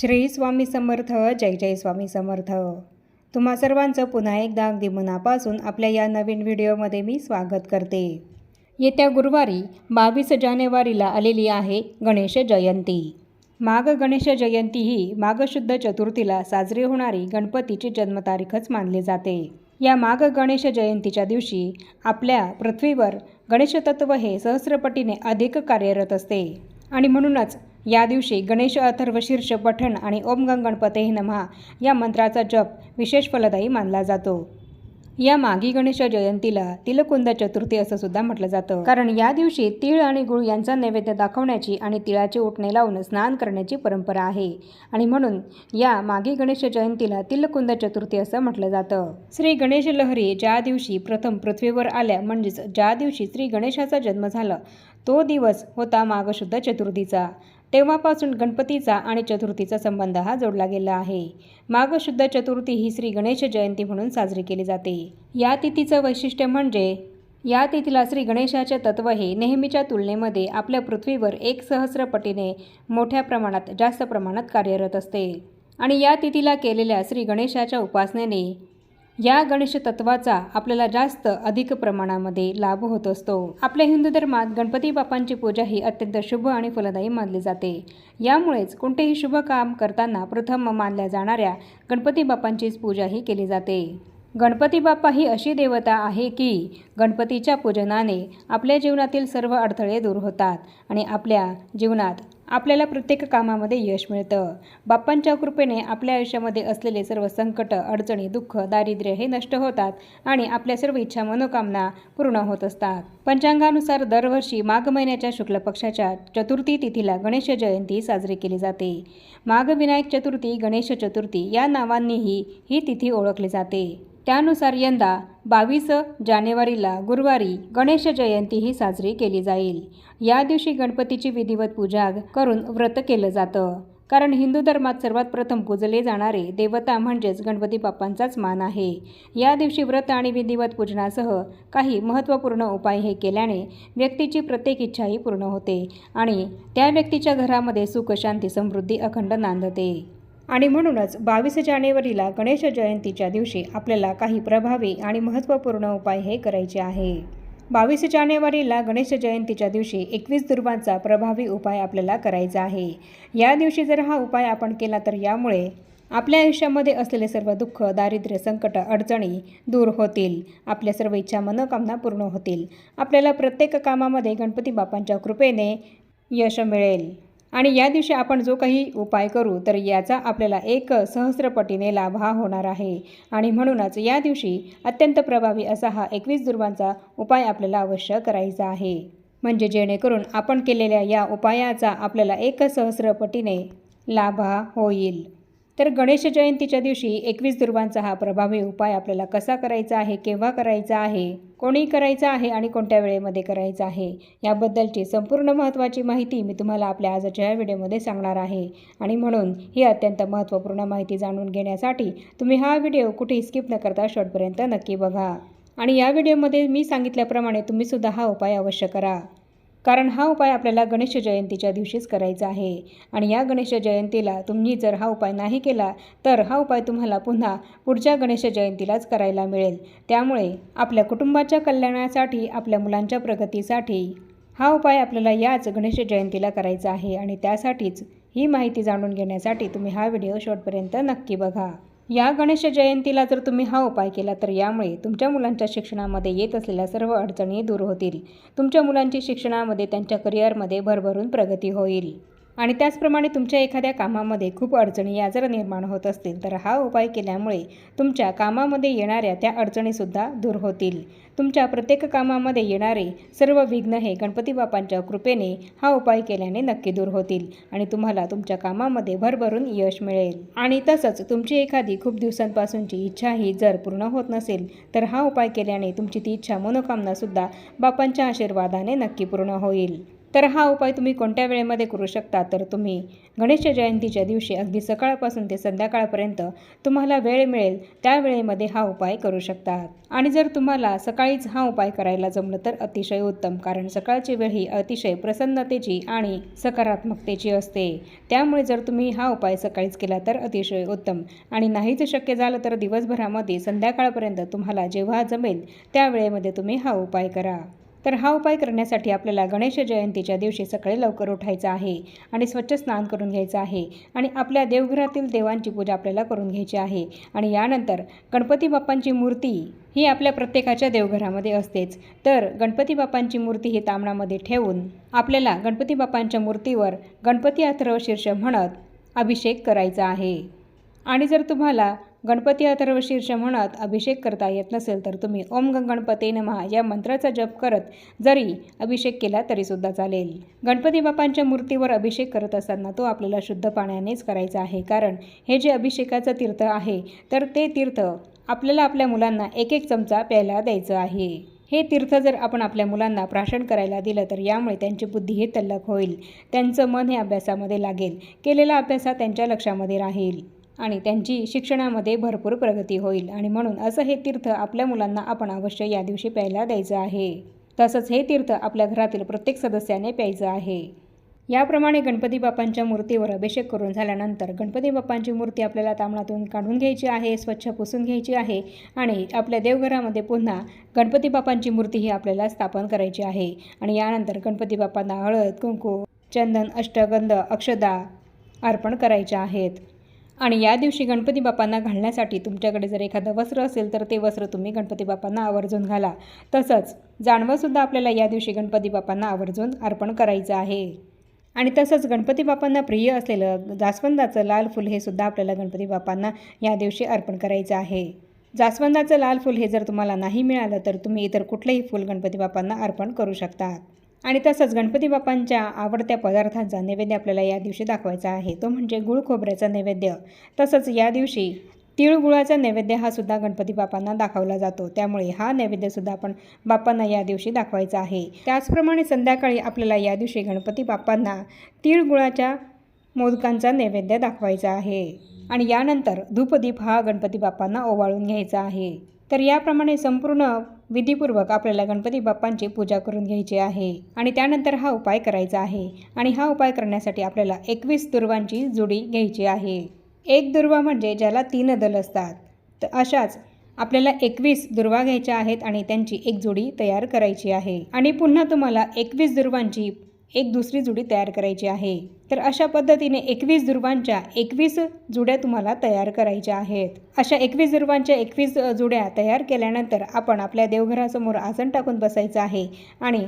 श्री स्वामी समर्थ जय जय स्वामी समर्थ. तुम्हा सर्वांचं पुन्हा एकदा अगदी मनापासून आपल्या या नवीन व्हिडिओमध्ये मी स्वागत करते. येत्या गुरुवारी बावीस जानेवारीला आलेली आहे गणेश जयंती. माघ गणेश जयंती ही माघशुद्ध चतुर्थीला साजरी होणारी गणपतीची जन्मतारीखच मानली जाते. या माघ गणेश जयंतीच्या दिवशी आपल्या पृथ्वीवर गणेशतत्व हे सहस्रपटीने अधिक कार्यरत असते. आणि म्हणूनच या दिवशी गणेश अथर्व शीर्ष पठण आणि ओम गंग गणपते या मंत्राचा जप विशेष फलदायी मानला जातो. या मागी गणेश जयंतीला तिलकुंद चतुर्थी असं सुद्धा म्हटलं जातं. कारण या दिवशी तीळ आणि गुळ यांचा नैवेद्य दाखवण्याची आणि तिळाचे उठणे लावून स्नान करण्याची परंपरा आहे. आणि म्हणून या मागी गणेश जयंतीला तिलकुंद चतुर्थी असं म्हटलं जातं. श्री गणेश लहरी ज्या दिवशी प्रथम पृथ्वीवर आल्या म्हणजेच ज्या दिवशी श्री गणेशाचा जन्म झाला तो दिवस होता माघशुद्ध चतुर्थीचा. तेव्हापासून गणपतीचा आणि चतुर्थीचा संबंध हा जोडला गेला आहे. माघ शुद्ध चतुर्थी ही श्री गणेश जयंती म्हणून साजरी केली जाते. या तिथीचं वैशिष्ट्य म्हणजे या तिथीला श्री गणेशाचे तत्व हे नेहमीच्या तुलनेमध्ये आपल्या पृथ्वीवर एक सहस्रपटीने मोठ्या प्रमाणात जास्त प्रमाणात कार्यरत असते. आणि या तिथीला केलेल्या श्री गणेशाच्या उपासनेने या गणेश तत्वाचा आपल्याला जास्त अधिक प्रमाणामध्ये लाभ होत असतो. आपल्या हिंदू धर्मात गणपती बाप्पांची पूजा ही अत्यंत शुभ आणि फलदायी मानली जाते. यामुळेच कोणतेही शुभ काम करताना प्रथम मानल्या जाणाऱ्या गणपती बाप्पांचीच पूजा ही केली जाते. गणपती बाप्पा ही अशी देवता आहे की गणपतीच्या पूजनाने आपल्या जीवनातील सर्व अडथळे दूर होतात आणि आपल्या जीवनात आपल्याला प्रत्येक कामामध्ये यश मिळतं. बाप्पांच्या कृपेने आपल्या आयुष्यामध्ये असलेले सर्व संकट अडचणी दुःख दारिद्र्य हे नष्ट होतात आणि आपल्या सर्व इच्छा मनोकामना पूर्ण होत असतात. पंचांगानुसार दरवर्षी माघ महिन्याच्या शुक्ल पक्षाच्या चतुर्थी तिथीला गणेश जयंती साजरी केली जाते. माघ विनायक चतुर्थी गणेश चतुर्थी या नावांनीही ही तिथी ओळखली जाते. त्यानुसार यंदा बावीस जानेवारीला गुरुवारी गणेश जयंती ही साजरी केली जाईल. या दिवशी गणपतीची विधिवत पूजा करून व्रत केलं जातं. कारण हिंदू धर्मात सर्वात प्रथम पूजले जाणारे देवता म्हणजेच गणपती बाप्पांचाच मान आहे. या दिवशी व्रत आणि विधिवत पूजनासह काही महत्त्वपूर्ण उपाय हे केल्याने व्यक्तीची प्रत्येक इच्छाही पूर्ण होते आणि त्या व्यक्तीच्या घरामध्ये सुख शांती समृद्धी अखंड नांदते. आणि म्हणूनच बावीस जानेवारीला गणेश जयंतीच्या दिवशी आपल्याला काही प्रभावी आणि महत्त्वपूर्ण उपाय हे करायचे आहे. बावीस जानेवारीला गणेश जयंतीच्या दिवशी एकवीस दुर्वांचा प्रभावी उपाय आपल्याला करायचा आहे. या दिवशी जर हा उपाय आपण केला तर यामुळे आपल्या आयुष्यामध्ये असलेले सर्व दुःख दारिद्र्य संकट अडचणी दूर होतील. आपल्या सर्व इच्छा मनोकामना पूर्ण होतील. आपल्याला प्रत्येक कामामध्ये गणपती बाप्पांच्या कृपेने यश मिळेल. आणि या दिवशी आपण जो काही उपाय करू तर याचा आपल्याला एक सहस्रपटीने लाभ हा होणार आहे. आणि म्हणूनच या दिवशी अत्यंत प्रभावी असा हा एकवीस दुर्वांचा उपाय आपल्याला अवश्य करायचा आहे. म्हणजे जेणेकरून आपण केलेल्या या उपायाचा आपल्याला एक सहस्रपटीने लाभ होईल. तर गणेश जयंतीच्या दिवशी एकवीस दुर्वांचा हा प्रभावी उपाय आपल्याला कसा करायचा आहे केव्हा करायचा आहे कोणी करायचा आहे आणि कोणत्या वेळेमध्ये करायचा आहे याबद्दलची संपूर्ण महत्त्वाची माहिती मी तुम्हाला आपल्या आजच्या या व्हिडिओमध्ये सांगणार आहे. आणि म्हणून ही अत्यंत महत्त्वपूर्ण माहिती जाणून घेण्यासाठी तुम्ही हा व्हिडिओ कुठेही स्किप न करता शेवटपर्यंत नक्की बघा. आणि या व्हिडिओमध्ये मी सांगितल्याप्रमाणे तुम्हीसुद्धा हा उपाय अवश्य करा. कारण हा उपाय आपल्याला गणेश जयंतीच्या दिवशीच करायचा आहे. आणि या गणेश जयंतीला तुम्ही जर हा उपाय नाही केला तर हा उपाय तुम्हाला पुन्हा पुढच्या गणेश जयंतीलाच करायला मिळेल. त्यामुळे आपल्या कुटुंबाच्या कल्याणासाठी आपल्या मुलांच्या प्रगतीसाठी हा उपाय आपल्याला याच गणेश जयंतीला करायचा आहे. आणि त्यासाठीच ही माहिती जाणून घेण्यासाठी तुम्ही हा व्हिडिओ शेवटपर्यंत नक्की बघा. या गणेश जयंतीला जर तुम्ही हा उपाय केला तर यामुळे तुमच्या मुलांच्या शिक्षणामध्ये येत असलेल्या सर्व अडचणी दूर होतील. तुमच्या मुलांची शिक्षणामध्ये त्यांच्या करिअरमध्ये भरभरून प्रगती होईल. आणि त्याचप्रमाणे तुमच्या एखाद्या कामामध्ये खूप अडचणी या जर निर्माण होत असतील तर हा उपाय केल्यामुळे तुमच्या कामामध्ये येणाऱ्या त्या अडचणीसुद्धा दूर होतील. तुमच्या प्रत्येक कामामध्ये येणारे सर्व विघ्न हे गणपती बाप्पांच्या कृपेने हा उपाय केल्याने नक्की दूर होतील आणि तुम्हाला तुमच्या कामामध्ये भरभरून यश मिळेल. आणि तसंच तुमची एखादी खूप दिवसांपासूनची इच्छा ही जर पूर्ण होत नसेल तर हा उपाय केल्याने तुमची ती इच्छा मनोकामनासुद्धा बापांच्या आशीर्वादाने नक्की पूर्ण होईल. तर हा उपाय तुम्ही कोणत्या वेळेमध्ये करू शकता? तर तुम्ही गणेश जयंतीच्या दिवशी अगदी सकाळपासून ते संध्याकाळपर्यंत तुम्हाला वेळ मिळेल त्या वेळेमध्ये हा उपाय करू शकतात आणि जर तुम्हाला सकाळीच हा उपाय करायला जमलं तर अतिशय उत्तम कारण सकाळची वेळ ही अतिशय प्रसन्नतेची आणि सकारात्मकतेची असते. त्यामुळे जर तुम्ही हा उपाय सकाळीच केला तर अतिशय उत्तम. आणि नाहीच शक्य झालं तर दिवसभरामध्ये संध्याकाळपर्यंत तुम्हाला जेव्हा जमेल त्या वेळेमध्ये तुम्ही हा उपाय करा. तर हा उपाय करण्यासाठी आपल्याला गणेश जयंतीच्या दिवशी सकाळी लवकर उठायचं आहे आणि स्वच्छ स्नान करून घ्यायचं आहे आणि आपल्या देवघरातील देवांची पूजा आपल्याला करून घ्यायची आहे. आणि यानंतर गणपती बाप्पांची मूर्ती ही आपल्या प्रत्येकाच्या देवघरामध्ये असतेच. तर गणपती बाप्पांची मूर्ती ही तांबणामध्ये ठेवून आपल्याला गणपती बाप्पांच्या मूर्तीवर गणपती अथर्व शीर्ष म्हणत अभिषेक करायचा आहे. आणि जर तुम्हाला गणपती अथर्व मनात म्हणत अभिषेक करता येत नसेल तर तुम्ही ओम गणपते नमहा या मंत्राचा जप करत जरी अभिषेक केला तरीसुद्धा चालेल. गणपती बाप्पांच्या मूर्तीवर अभिषेक करत असताना तो आपल्याला शुद्ध पाण्यानेच करायचा आहे. कारण हे जे अभिषेकाचं तीर्थ आहे तर ते तीर्थ आपल्याला आपल्या मुलांना एक एक चमचा प्यायला द्यायचं आहे. हे तीर्थ जर आपण आपल्या मुलांना प्राशन करायला दिलं तर यामुळे त्यांची बुद्धी हे तल्लक होईल. त्यांचं मन हे अभ्यासामध्ये लागेल. केलेला अभ्यास हा त्यांच्या लक्षामध्ये राहील. आणि त्यांची शिक्षणामध्ये भरपूर प्रगती होईल. आणि म्हणून असं हे तीर्थ आपल्या मुलांना आपण अवश्य या दिवशी प्यायला द्यायचं आहे. तसंच हे तीर्थ आपल्या घरातील प्रत्येक सदस्याने प्यायचं आहे. याप्रमाणे गणपती बाप्पांच्या मूर्तीवर अभिषेक करून झाल्यानंतर गणपती बाप्पांची मूर्ती आपल्याला तांबणातून काढून घ्यायची आहे स्वच्छ पुसून घ्यायची आहे आणि आपल्या देवघरामध्ये पुन्हा गणपती बाप्पांची मूर्ती ही आपल्याला स्थापन करायची आहे. आणि यानंतर गणपती बाप्पांना हळद कुंकू चंदन अष्टगंध अक्षदा अर्पण करायच्या आहेत. आणि या दिवशी गणपती बाप्पांना घालण्यासाठी तुमच्याकडे जर एखादं वस्त्र असेल तर ते वस्त्र तुम्ही गणपती बाप्पांना आवर्जून घाला. तसंच जानवंसुद्धा आपल्याला या दिवशी गणपती बाप्पांना आवर्जून अर्पण करायचं आहे. आणि तसंच गणपती बाप्पांना प्रिय असलेलं जास्वंदाचं लाल फुल हे सुद्धा आपल्याला गणपती बाप्पांना या दिवशी अर्पण करायचं आहे. जास्वंदाचं लाल फुल हे जर तुम्हाला नाही मिळालं तर तुम्ही इतर कुठलंही फूल गणपती बाप्पांना अर्पण करू शकता. आणि तसंच गणपती बाप्पांच्या आवडत्या पदार्थांचा नैवेद्य आपल्याला या दिवशी दाखवायचा आहे. तो म्हणजे गुळ खोबऱ्याचा नैवेद्य. तसंच या दिवशी तिळगुळाचा नैवेद्य हा सुद्धा गणपती बाप्पांना दाखवला जातो. त्यामुळे हा नैवेद्यसुद्धा आपण बाप्पांना या दिवशी दाखवायचा आहे. त्याचप्रमाणे संध्याकाळी आपल्याला या दिवशी गणपती बाप्पांना तिळगुळाच्या मोदकांचा नैवेद्य दाखवायचा आहे. आणि यानंतर धूपदीप हा गणपती बाप्पांना ओवाळून घ्यायचा आहे. तर याप्रमाणे संपूर्ण विधीपूर्वक आपल्याला गणपती बाप्पांची पूजा करून घ्यायची आहे. आणि त्यानंतर हा उपाय करायचा आहे. आणि हा उपाय करण्यासाठी आपल्याला एकवीस दुर्वांची जोडी घ्यायची आहे. एक दुर्वा म्हणजे ज्याला तीन दल असतात. तर अशाच आपल्याला एकवीस दुर्वा घ्यायच्या आहेत आणि त्यांची एक जोडी तयार करायची आहे. आणि पुन्हा तुम्हाला एकवीस दुर्वांची एक दुसरी जुडी तयार करायची आहे. तर अशा पद्धतीने एकवीस दुर्वांच्या एकवीस जुड्या तुम्हाला तयार करायच्या आहेत. अशा एकवीस दुर्वांच्या एकवीस जुड्या तयार केल्यानंतर आपण आपल्या देवघरासमोर आसन टाकून बसायचं आहे आणि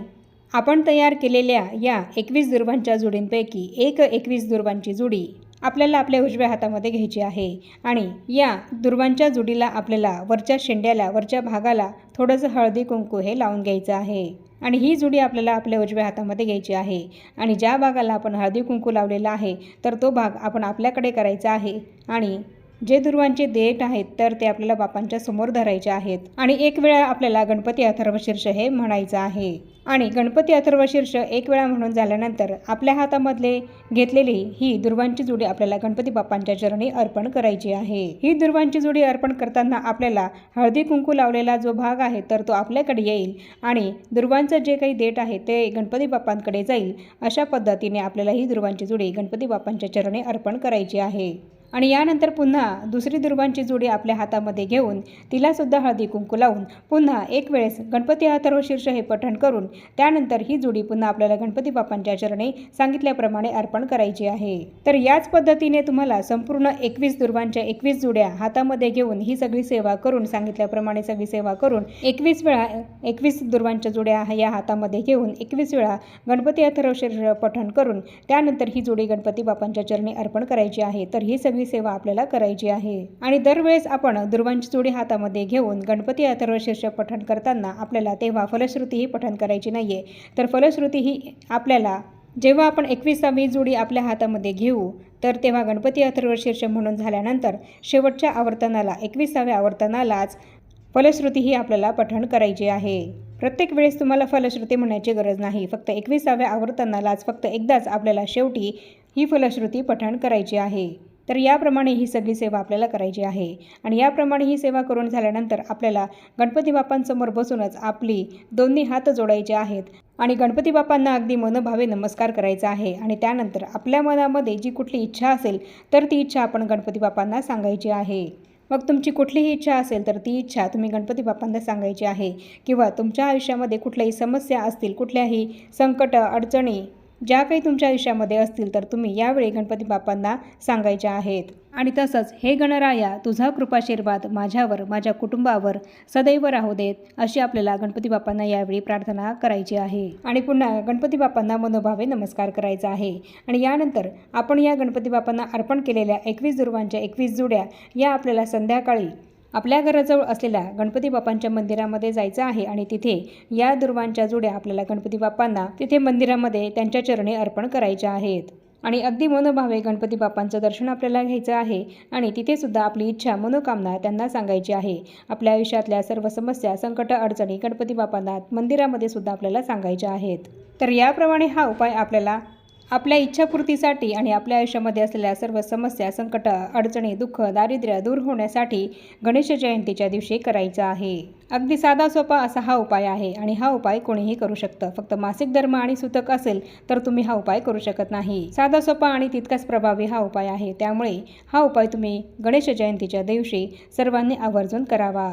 आपण तयार केलेल्या या एकवीस दुर्वांच्या जुडींपैकी एक एकवीस दुर्वांची जुडी आपल्याला आपल्या उजव्या हातामध्ये घ्यायची आहे आणि या दुर्वांच्या जुडीला आपल्याला वरच्या शेंड्याला वरच्या भागाला थोडंसं हळदी कुंकू हे लावून घ्यायचं आहे. आणि ही जुडी आपल्याला आपल्या उजव्या हातामध्ये घ्यायची आहे. आणि ज्या भागाला आपण हळदी कुंकू लावलेला आहे तर तो भाग आपण आपल्याकडे करायचा आहे. आणि जे दुर्वांचे देठ आहेत तर ते आपल्याला बापांच्या समोर धरायचे आहेत. आणि एक वेळा आपल्याला गणपती अथर्वशीर्ष हे म्हणायचं आहे. आणि गणपती अथर्वशीर्ष एक वेळा म्हणून झाल्यानंतर आपल्या हातामधले घेतलेली ही दुर्वांची जुडी आपल्याला गणपती बाप्पांच्या चरणी अर्पण करायची आहे. ही दुर्वांची जुडी अर्पण करताना आपल्याला हळदी कुंकू लावलेला जो भाग आहे तर तो आपल्याकडे येईल. आणि दुर्वांचं जे काही देठ आहे ते गणपती बाप्पांकडे जाईल. अशा पद्धतीने आपल्याला ही दुर्वांची जुडी गणपती बाप्पांच्या चरणी अर्पण करायची आहे. आणि यानंतर पुन्हा दुसरी दुर्वांची जोडी आपल्या हातामध्ये घेऊन तिलासुद्धा हळदी कुंकू लावून पुन्हा एक वेळेस गणपती अथर्व शीर्ष हे पठण करून त्यानंतर ही जोडी पुन्हा आपल्याला गणपती बाप्पांच्या चरणी सांगितल्याप्रमाणे अर्पण करायची आहे. तर याच पद्धतीने तुम्हाला संपूर्ण एकवीस दुर्वांच्या एकवीस जोड्या हातामध्ये घेऊन ही सगळी सेवा करून सांगितल्याप्रमाणे सगळी सेवा करून एकवीस वेळा एकवीस दुर्वांच्या जोड्या या हातामध्ये घेऊन एकवीस वेळा गणपती अथर्व शीर्ष पठण करून त्यानंतर ही जोडी गणपती बाप्पांच्या चरणी अर्पण करायची आहे. तर ही सगळी सेवा आपल्याला करायची आहे. आणि दरवेळेस आपण दुर्वांची चुडी हातामध्ये घेऊन गणपती अथर्व शीर्षक पठण करताना आपल्याला तेव्हा फलश्रुतीही पठण करायची नाहीये. तर फलश्रुती ही आपल्याला जेव्हा आपण एकविसावी जुडी आपल्या हातामध्ये घेऊ तर तेव्हा गणपती अथर्व शीर्ष म्हणून झाल्यानंतर शेवटच्या आवर्तनाला एकविसाव्या आवर्तनालाच फलश्रुती ही आपल्याला पठण करायची आहे. प्रत्येक वेळेस तुम्हाला फलश्रुती म्हणण्याची गरज नाही. फक्त एकविसाव्या आवर्तनालाच फक्त एकदाच आपल्याला शेवटी ही फलश्रुती पठण करायची आहे. तर याप्रमाणे ही सगळी सेवा आपल्याला करायची आहे. आणि याप्रमाणे ही सेवा करून झाल्यानंतर आपल्याला गणपती बाप्पांसमोर बसूनच आपली दोन्ही हात जोडायचे आहेत. आणि गणपती बाप्पांना अगदी मनोभावे नमस्कार करायचा आहे. आणि त्यानंतर आपल्या मनामध्ये जी कुठली इच्छा असेल तर ती इच्छा आपण गणपती बाप्पांना सांगायची आहे. मग तुमची कुठलीही इच्छा असेल तर ती इच्छा तुम्ही गणपती बाप्पांना सांगायची आहे. किंवा तुमच्या आयुष्यामध्ये कुठल्याही समस्या असतील कुठल्याही संकट अडचणी ज्या काही तुमच्या आयुष्यामध्ये असतील तर तुम्ही यावेळी गणपती बाप्पांना सांगायच्या आहेत. आणि तसंच हे गणराया तुझा कृपाशीर्वाद माझ्यावर माझ्या कुटुंबावर सदैव राहू देत अशी आपल्याला गणपती बाप्पांना यावेळी प्रार्थना करायची आहे. आणि पुन्हा गणपती बाप्पांना मनोभावे नमस्कार करायचा आहे. आणि यानंतर आपण या गणपती बाप्पांना अर्पण केलेल्या एकवीस दुर्वांच्या एकवीस जुड्या या आपल्याला संध्याकाळी आपल्या घराजवळ असलेल्या गणपती बाप्पांच्या मंदिरामध्ये जायचं आहे आणि तिथे या दुर्वांच्या जुड्या आपल्याला गणपती बाप्पांना तिथे मंदिरामध्ये त्यांच्या चरणी अर्पण करायच्या आहेत. आणि अगदी मनोभावे गणपती बाप्पांचं दर्शन आपल्याला घ्यायचं आहे आणि तिथेसुद्धा आपली इच्छा मनोकामना त्यांना सांगायची आहे. आपल्या आयुष्यातल्या सर्व समस्या संकट अडचणी गणपती बाप्पांना मंदिरामध्ये सुद्धा आपल्याला सांगायच्या आहेत. तर याप्रमाणे हा उपाय आपल्याला आपल्या इच्छापूर्तीसाठी आणि आपल्या आयुष्यामध्ये असलेल्या सर्व समस्या संकट अडचणी दुःख दारिद्र्य दूर होण्यासाठी गणेश जयंतीच्या दिवशी करायचा आहे. अगदी साधा सोपा असा हा उपाय आहे आणि हा उपाय कोणीही करू शकतं. फक्त मासिक धर्म आणि सुतक असेल तर तुम्ही हा उपाय करू शकत नाही. साधा सोपा आणि तितकाच प्रभावी हा उपाय आहे. त्यामुळे हा उपाय तुम्ही गणेश जयंतीच्या दिवशी सर्वांनी आवर्जून करावा.